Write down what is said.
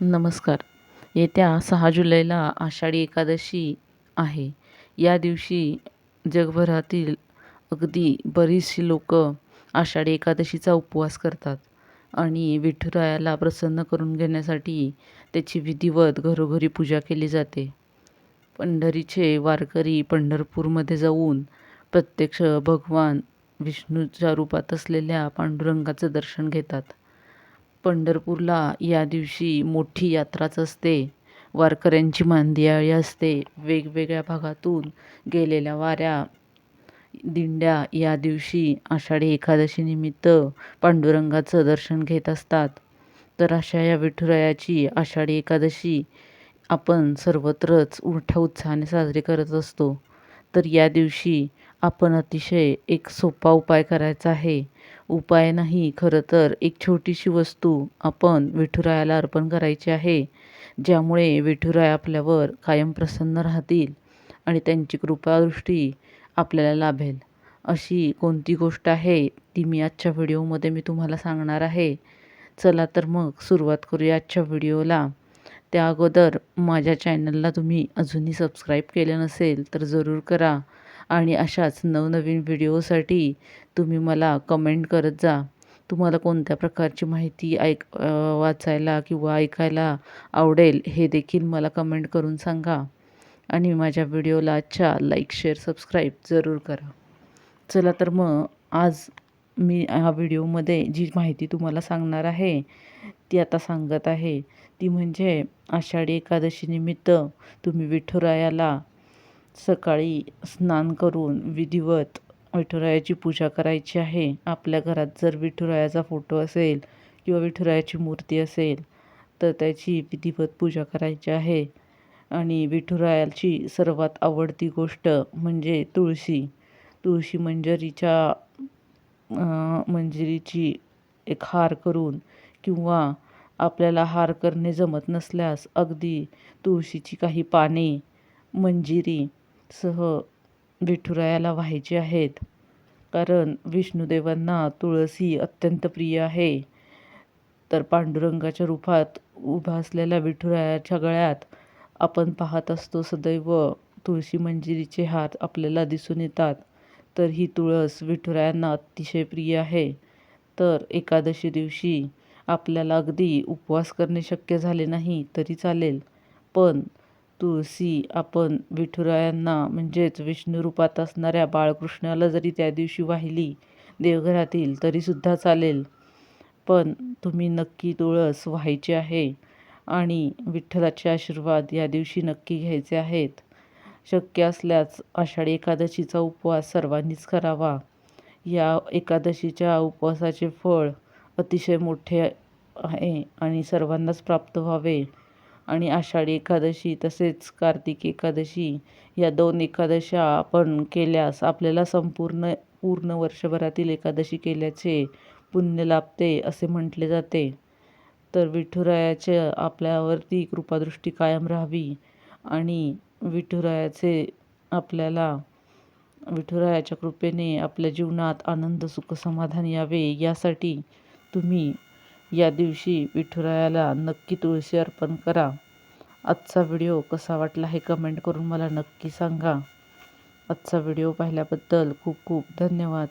नमस्कार. येत्या सहा जुलैला आषाढी एकादशी आहे. या दिवशी जगभरातील अगदी बरीचशी लोक आषाढी एकादशीचा उपवास करतात आणि विठुरायाला प्रसन्न करून घेण्यासाठी त्याची विधिवत घरोघरी पूजा केली जाते. पंढरीचे वारकरी पंढरपूरमध्ये जाऊन प्रत्यक्ष भगवान विष्णूच्या रूपात असलेल्या पांडुरंगाचं दर्शन घेतात. पंढरपूरला या दिवशी मोठी यात्राच असते. वारकऱ्यांची मांदियाळी असते. वेगवेगळ्या भागातून गेलेल्या वाऱ्या दिंड्या या दिवशी आषाढी एकादशीनिमित्त पांडुरंगाचं दर्शन घेत असतात. तर अशा या विठुरायाची आषाढी एकादशी आपण सर्वत्रच मोठ्या उत्साहाने साजरी करत असतो. तर या दिवशी आपण अतिशय एक सोपा उपाय करायचा आहे. उपाय नाही खरं तर एक छोटीशी वस्तू आपण विठुरायाला अर्पण करायची आहे ज्यामुळे विठुराय आपल्यावर कायम प्रसन्न राहतील आणि त्यांची कृपादृष्टी आपल्याला लाभेल. अशी कोणती गोष्ट आहे ती मी आजच्या व्हिडिओमध्ये मी तुम्हाला सांगणार आहे. चला तर मग सुरुवात करूया आजच्या व्हिडिओला. त्या अगोदर माझ्या चॅनलला तुम्ही अजूनही सबस्क्राईब केलं नसेल तर जरूर करा. आणि अशाच नवनवीन व्हिडिओसाठी तुम्ही मला कमेंट करत जा. तुम्हाला कोणत्या प्रकारची माहिती ऐक वाचायला किंवा ऐकायला आवडेल हे देखील मला कमेंट करून सांगा. आणि माझ्या व्हिडिओला अच्छा लाईक शेअर सबस्क्राईब जरूर करा. चला तर मग आज मी ह्या व्हिडिओमध्ये जी माहिती तुम्हाला सांगणार आहे ती आता सांगत आहे. ती म्हणजे आषाढी एकादशीनिमित्त तुम्ही विठुरायाला सकाळी स्नान करून विधिवत विठुरायाची पूजा करायची आहे. आपल्या घरात जर विठुरायाचा फोटो असेल किंवा विठुरायाची मूर्ती असेल तर त्याची विधिवत पूजा करायची आहे. आणि विठुरायाची सर्वात आवडती गोष्ट म्हणजे तुळशी. तुळशी मंजरीच्या मंजिरीची एक हार करून किंवा आपल्याला हार करणे जमत नसल्यास अगदी तुळशीची काही पाने मंजिरी सह विठुरायाला व्हायचे आहेत. कारण विष्णुदेवांना तुळस अत्यंत प्रिय आहे. तर पांडुरंगाच्या रूपात उभा असलेल्या विठुरायाच्या गळ्यात आपण पाहत असतो सदैव तुळशी मंजिरीचे हात आपल्याला दिसून येतात. तर ही तुळस विठुरायांना अतिशय प्रिय आहे. तर एकादशी दिवशी आपल्याला अगदी उपवास करणे शक्य झाले नाही तरी चालेल. पण तुळसी आपण विठुरायांना म्हणजेच विष्णू रूपात असणाऱ्या बाळकृष्णाला जरी त्या दिवशी वाहिली देवघरातील तरीसुद्धा चालेल. पण तुम्ही नक्की तुळस व्हायची आहे आणि विठ्ठलाचे आशीर्वाद या दिवशी नक्की घ्यायचे आहेत. शक्य असल्यास आषाढी एकादशीचा उपवास सर्वांनीच करावा. या एकादशीच्या उपवासाचे फळ अतिशय मोठे आहे आणि सर्वांनाच प्राप्त व्हावे. आणि आषाढी एकादशी तसेच कार्तिक एकादशी या दोन एकादशा आपण केल्यास आपल्याला संपूर्ण पूर्ण वर्षभरातील एकादशी केल्याचे पुण्य लाभते असे म्हटले जाते. तर विठुरायाचे आपल्यावरती कृपादृष्टी कायम राहावी आणि विठुरायाचे आपल्याला विठुरायाच्या कृपेने आपल्या जीवनात आनंद सुख समाधान यावे यासाठी तुम्ही या दिवशी विठुरायाला नक्की तुळशी अर्पण करा. आजचा व्हिडिओ कसा वाटला हे कमेंट करून मला नक्की सांगा. आजचा व्हिडिओ पाहिल्याबद्दल खूप खूप धन्यवाद.